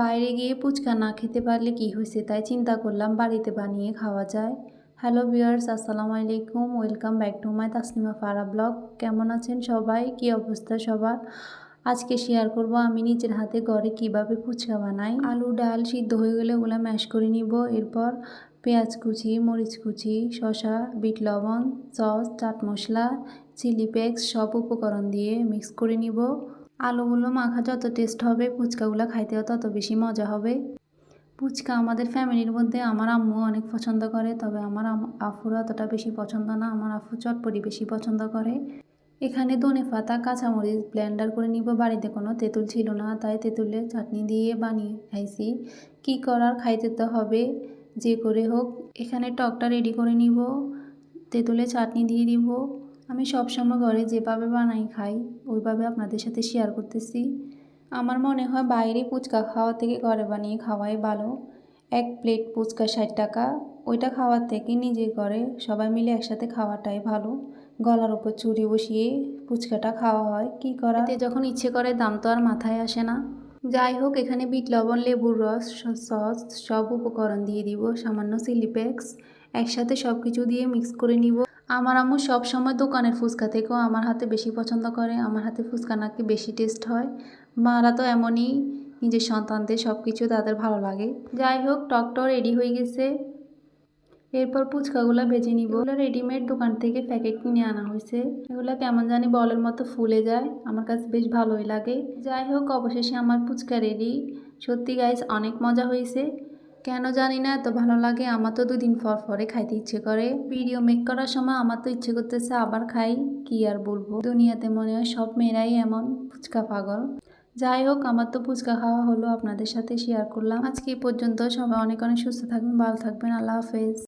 বাইরে গিয়ে ফুচকা না খেতে পারলে কি হয়েছে তাই চিন্তা করলাম বাড়িতে বানিয়ে খাওয়া যায়। হ্যালো ভিউয়ার্স, আসসালামু আলাইকুম। Welcome back to my Tasnima Farah blog. কেমন আছেন সবাই? কি অবস্থা সবার? আজকে শেয়ার করব আমি নিজের হাতে ঘরে কীভাবে ফুচকা বানাই। আলু, ডাল সিদ্ধ হয়ে গেলে ওগুলো ম্যাশ করে নিব। এরপর পেঁয়াজ কুচি, মরিচ কুচি, শসা, বিট লবণ, sauce, chaat masala chilli flakes সব উপকরণ দিয়ে মিক্স করে নিব। আলুগুলো মাখা যত টেস্ট হবে ফুচকাগুলো খাইতেও তত বেশি মজা হবে। ফুচকা আমাদের ফ্যামিলির মধ্যে আমার আম্মু অনেক পছন্দ করে, তবে আমার আফুর অতটা বেশি পছন্দ না, আমার আফু চটপটি বেশি পছন্দ করে। এখানে ধনে পাতা, কাঁচামরিচ ব্লেন্ডার করে নিব, বাড়িতে কোনো তেঁতুল ছিল না, তাই তেঁতুলের চাটনি দিয়ে বানিয়ে খাইছি কি করার খাইতে তো হবে, যে করে হোক, এখানে টকটা রেডি করে নিব, তেঁতুলের চাটনি দিয়ে দিব। আমি সবসময় ঘরে যেভাবে বানাই খাই, ওইভাবে আপনাদের সাথে শেয়ার করতেছি। আমার মনে হয় বাইরে ফুচকা খাওয়া থেকে ঘরে বানিয়ে খাওয়াই ভালো। এক প্লেট ফুচকা ষাট টাকা, ওইটা খাওয়ার থেকে নিজে করে সবাই মিলে একসাথে খাওয়াটাই ভালো। গলার উপর চুরি বসিয়ে ফুচকাটা খাওয়া হয়, কি করাতে যখন ইচ্ছে করে দাম তো আর মাথায় আসে না। যাই হোক, এখানে বিট, লবণ, লেবুর রস সস সব উপকরণ দিয়ে দিব, সামান্য সিলিপ্যাক্স একসাথে সব কিছু দিয়ে মিক্স করে নিব। আমার আম্মু সব সময় দোকানের ফুচকা থেকেও আমার হাতে বেশি পছন্দ করে, আমার হাতে ফুচকা নাকি বেশি টেস্ট হয়। মারা তো এমনই, নিজের সন্তানদের সব কিছু তাদের ভালো লাগে। যাই হোক টকটক রেডি হয়ে গেছে। এরপর ফুচকাগুলো ভেজে নিব। এগুলো রেডিমেড দোকান থেকে প্যাকেট কিনে আনা হয়েছে। এগুলো কেমন জানি বলের মতো ফুলে যায়। আমার কাছে বেশ ভালোই লাগে। যাই হোক, অবশেষে আমার ফুচকা রেডি সত্যি গাইস অনেক মজা হয়েছে। কেন জানি না, এত ভালো লাগে। আমার তো দুদিন পর পরে খাইতে ইচ্ছে করে। ভিডিও মেক করার সময় আমার তো ইচ্ছে করতেছে আবার খাই। কি আর বলব? দুনিয়াতে মনে হয় সব মেয়েরাই এমন ফুচকা পাগল। যাই হোক, আমার তো ফুচকা খাওয়া হলো। আপনাদের সাথে শেয়ার করলাম। আজকে এই পর্যন্ত। সবাই অনেক অনেক সুস্থ থাকবেন, ভালো থাকবেন। আল্লাহ হাফেজ।